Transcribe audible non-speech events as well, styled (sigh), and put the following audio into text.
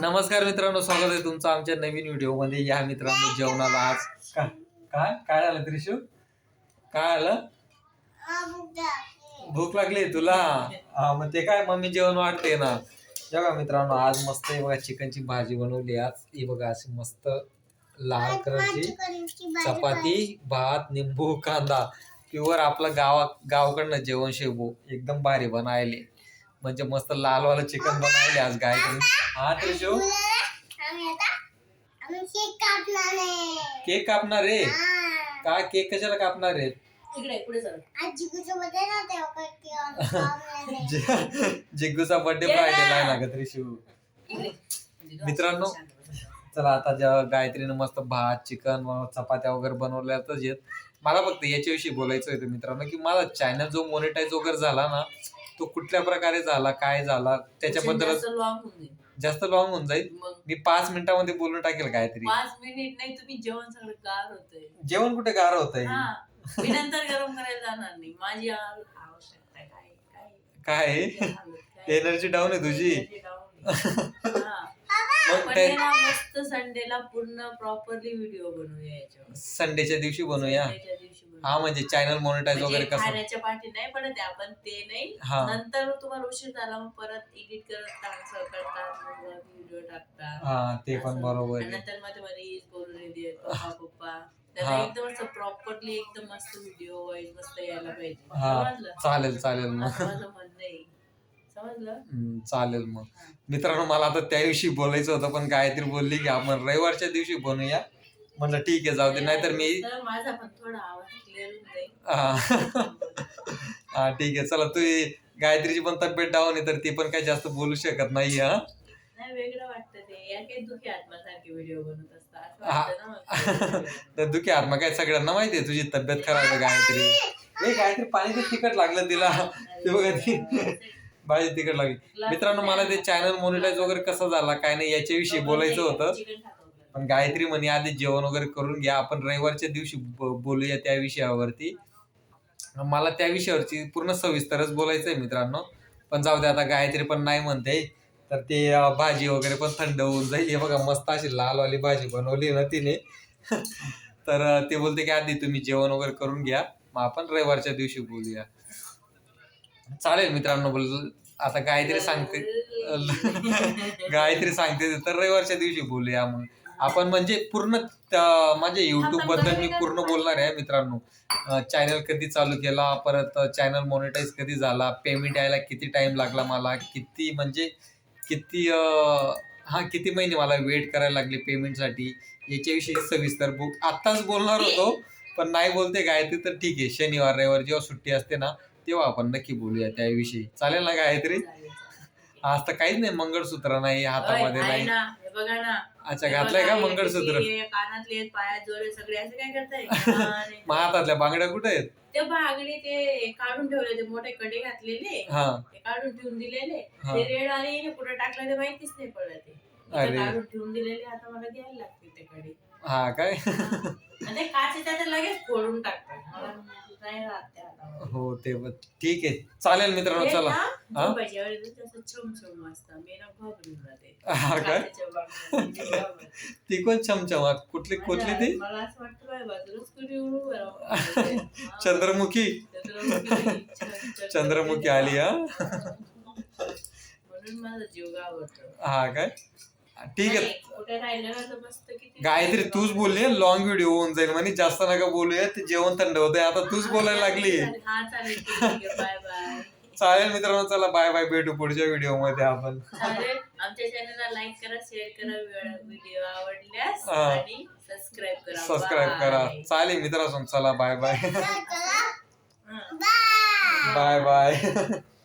नमस्कार मित्रांनो स्वागत आहे तुमचं आमच्या नवीन व्हिडिओमध्ये. या मित्रांनो जेवणाला आज का? काय काय आलं त्रिशू? काय आलं? भूक लागली. तुला? हा मग ते काय मम्मी जेवण वाटते ना. बघा मित्रांनो आज मस्त आहे बघा चिकनची भाजी बनवली आज. ही बघा अशी मस्त लाल कलरची चपाती भात निंबू कांदा. प्युअर आपलं गावा गावाकडनं जेवण शेबू. एकदम भारी बनायले म्हणजे मस्त लालवालं चिकन बनवले आज गाय हा त्रिशू? केक कापणार रे काय केक कशाला कापणार रे (laughs) जिग्गूचा बर्थडे फ्रायडे आहे ना ग त्रिशू. मित्रांनो, चला आता जेव्हा गायत्रीनं मस्त भात चिकन चपात्या वगैरे बनवल्यातच येत. मला फक्त याच्याविषयी बोलायचं होतं मित्रांनो की माझा चॅनल जो मोनिटाईज वगैरे झाला ना तो कुठल्या प्रकारे झाला काय झाला त्याच्याबद्दल जास्त लॉंग होऊन जाईल. मी पाच मिनिटामध्ये बोलून टाकेल काहीतरी. पाच मिनिट नाही तुम्ही जेवण सगळं गार होतंय. जेवण कुठे गार होत हा. मी नंतर गरम करायला जाणार नाही. माझी आवश्यकता आहे. काय काय. काय? आहे? काय? काय- एनर्जी डाऊन आहे तुझी (laughs) Energy down आहे. हा. मग पण ते ना मस्त संडेला पूर्ण प्रॉपरली व्हिडिओ बनवूया याच्यावर. संडेच्या दिवशी बनवूया? संडेच्या दिवशी बनवूया. हा म्हणजे चॅनल मोनिटाईज वगैरे म्हणजे कसं? खाण्याच्या पाठी नाही पडत आहे आपण ते नाही. हा. नंतर तुम्हाला उशीर झाला मग परत एडिट करत टाकतात करतात व्हिडिओ टाकतात. हा ते पण असं. बरोबर आणि आहे. नंतर मध्ये मध्ये बोलून येते पप्पा पप्पा. त्याला हा. एकदम असं प्रॉपरली एकदम मस्त व्हिडिओ वाईज मस्त यायला पाहिजे. हा समजलं? चालेल चालेल मग. असं माझं म्हणणं आहे समजलं? हम्म, चालेल मग. मित्रांनो मला आता त्या दिवशी बोलायचं होतं पण गायत्री बोलली की आपण रविवारच्या दिवशी बनवूया म्हणलं ठीक आहे जाऊ दे. नाहीतर मी तर माझा पण थोडा आवाज क्लिअर होऊन जाईल. हा. हा, ठीक आहे. चला तू गायत्रीची पण तब्येत डाऊन आहे तर ती पण काही जास्त बोलू शकत नाही हा. नाही वेगळं वाटतं ते. या काही दुखी आत्मासारखे व्हिडिओ बनवत असतात. असं. वाटतं ना मग. तर दुखी आत्मा काय सगळ्यांना माहिती आहे तुझी तब्येत खराब आहे गायत्री? ए गायत्री पाणी तर तिखट लागलं तिला. ते बघा ती भाजी तिखट लागली. मित्रांनो मला ते चॅनल मोनिटाईज वगैरे कसं झाला काय नाही याच्याविषयी बोलायचं होतं. पण गायत्री म्हणे आधी जेवण वगैरे करून घ्या आपण रविवारच्या दिवशी बोलूया त्या विषयावरती. मला त्या विषयावरची पूर्ण सविस्तरच बोलायचं आहे मित्रांनो. पण जाऊ दे आता गायत्री पण नाही म्हणते. तर ते भाजी वगैरे पण थंड होऊन जाईल. हे बघा मस्त अशी लालवाली भाजी बनवली ना तिने. तर ते बोलते की आधी तुम्ही जेवण वगैरे करून घ्या मग आपण रविवारच्या दिवशी बोलूया. चालेल मित्रांनो बोल. आता गायत्री सांगते. (laughs) गायत्री सांगते तर रविवारच्या दिवशी बोलूया मग आपण म्हणजे पूर्ण माझ्या युट्यूबबद्दल मी पूर्ण बोलणार आहे मित्रांनो. चॅनल कधी चालू केला परत चॅनल मोनिटाईज कधी झाला पेमेंट यायला किती टाइम लागला मला किती म्हणजे किती हा किती महिने मला वेट करायला लागले पेमेंटसाठी याच्याविषयी सविस्तर बुक आत्ताच बोलणार होतो (laughs) पण नाही बोलते गायत्री तर ठीक आहे. शनिवार रविवार जेव्हा सुट्टी असते ना तेव्हा आपण नक्की बोलूया त्याविषयी. चालेल ना गायत्री? आज तर काहीच नाही मंगळसूत्र नाही हातामध्ये नाही. बघा ना. अच्छा घातलंय का मंगळसूत्र? कानातले पायात जोडे सगळे असं काय करताय? आणि (laughs) मग हातातल्या बांगड्या कुठे आहेत? ते बागडी ते काढून ठेवले ते मोठे कडे घातलेले. हा. ते काढून ठेवून दिलेले. ते रेड आणि कुठे टाकलं ते माहितीच नाही पडलं ते. काढून ठेवून दिलेले आता मला घ्यायला लागते ते कडे. हा काय? काचेच्या लगेच फोडून टाकतात. नाही राहत. हो ते ठीक आहे. चालेल मित्रांनो चला. हा? हा काय. ती कोण चमचमा कुठली कुठली ती? मला असं वाटतं बाय बाजूलाच कुठे उडू बरं. चंद्रमुखी. चंद्रमुखी. चंद्रमुखी आली हा? (laughs) म्हणून माझा जीव घाबरतो. हा काय? ठीक आहे. गायत्री तूच बोलली लॉंग व्हिडिओ होऊन जाईल म्हणे. जास्त नका बोलूया ते जेवण थंड होतंय. आता तूच बोलायला लागली हा चालेल ठीक आहे बाय बाय. चालेल मित्रांनो चला बाय बाय भेटू पुढच्या व्हिडिओमध्ये आपण. चालेल. आमच्या चॅनलला लाईक करा शेअर करा व्हिडिओ आवडल्यास. आणि सबस्क्राईब करा. सबस्क्राईब करा. चालेल मित्रांनो चला बाय (laughs) बाय हा. Bye bye (laughs)